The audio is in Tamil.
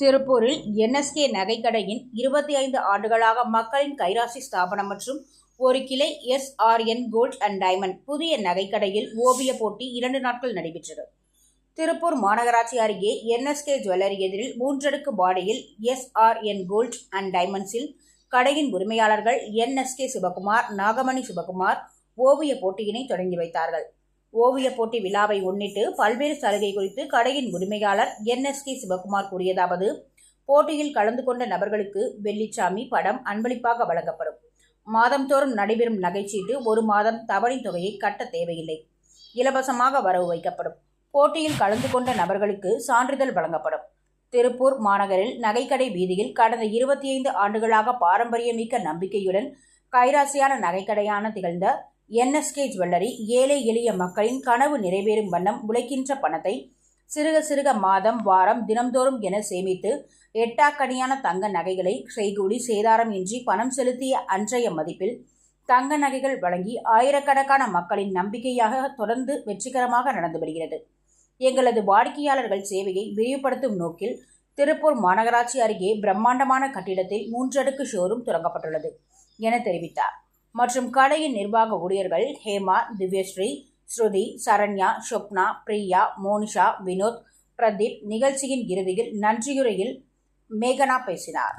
திருப்பூரில் என்எஸ்கே நகைக்கடையின் இருபத்தி ஐந்து ஆண்டுகளாக மக்களின் கைராசி ஸ்தாபனம் மற்றும் ஒரு கிளை எஸ்ஆர்என் கோல்ட் அண்ட் டைமண்ட் புதிய நகைக்கடையில் ஓவிய போட்டி இரண்டு நாட்கள் நடைபெற்றது. திருப்பூர் மாநகராட்சி அருகே என்எஸ்கே ஜுவல்லரி எதிரில் மூன்றடுக்கு பாடியில் எஸ்ஆர்என் கோல்ட் அண்ட் டைமண்ட்ஸில் கடையின் உரிமையாளர்கள் என்எஸ்கே சிவகுமார் நாகமணி சிவகுமார் ஓவிய போட்டியினை தொடங்கி வைத்தார்கள். ஓவிய போட்டி விழாவை முன்னிட்டு பல்வேறு சலுகை குறித்து கடையின் உரிமையாளர் என்எஸ்கே சிவகுமார் கூறியதாவது போட்டியில் கலந்து கொண்ட நபர்களுக்கு வெள்ளிச்சாமி படம் அன்பளிப்பாக வழங்கப்படும். மாதந்தோறும் நடைபெறும் நகைச்சீட்டு ஒரு மாதம் தவணை தொகையை கட்ட தேவையில்லை. இலவசமாக வரவு வைக்கப்படும். போட்டியில் கலந்து கொண்ட நபர்களுக்கு சான்றிதழ் வழங்கப்படும். திருப்பூர் மாநகரில் நகைக்கடை வீதியில் கடந்த இருபத்தி ஐந்து ஆண்டுகளாக பாரம்பரியமிக்க நம்பிக்கையுடன் கைராசியான நகைக்கடையான திகழ்ந்த என்எஸ்கே ஜுவல்லரி ஏழை எளிய மக்களின் கனவு நிறைவேறும் வண்ணம் உழைக்கின்ற பணத்தை சிறுக சிறுக மாதம் வாரம் தினம்தோறும் என சேமித்து எட்டாக்கணியான தங்க நகைகளை செய்கூலி சேதாரம் இன்றி பணம் செலுத்திய அன்றைய மதிப்பில் தங்க நகைகள் வழங்கி ஆயிரக்கணக்கான மக்களின் நம்பிக்கையாக தொடர்ந்து வெற்றிகரமாக நடந்து வருகிறது. எங்களது வாடிக்கையாளர்கள் சேவையை விரிவுபடுத்தும் நோக்கில் திருப்பூர் மாநகராட்சி அருகே பிரம்மாண்டமான கட்டிடத்தில் மூன்றடுக்கு ஷோரூம் தொடங்கப்பட்டுள்ளது என தெரிவித்தார். மற்றும் கடையின் நிர்வாக ஊழியர்கள் ஹேமா திவ்யஸ்ரீ ஸ்ருதி சரண்யா ஷொப்னா பிரியா மோனிஷா வினோத் பிரதீப் நிகழ்ச்சியின் இறுதியில் நன்றியுரையில் மேகனா பேசினார்.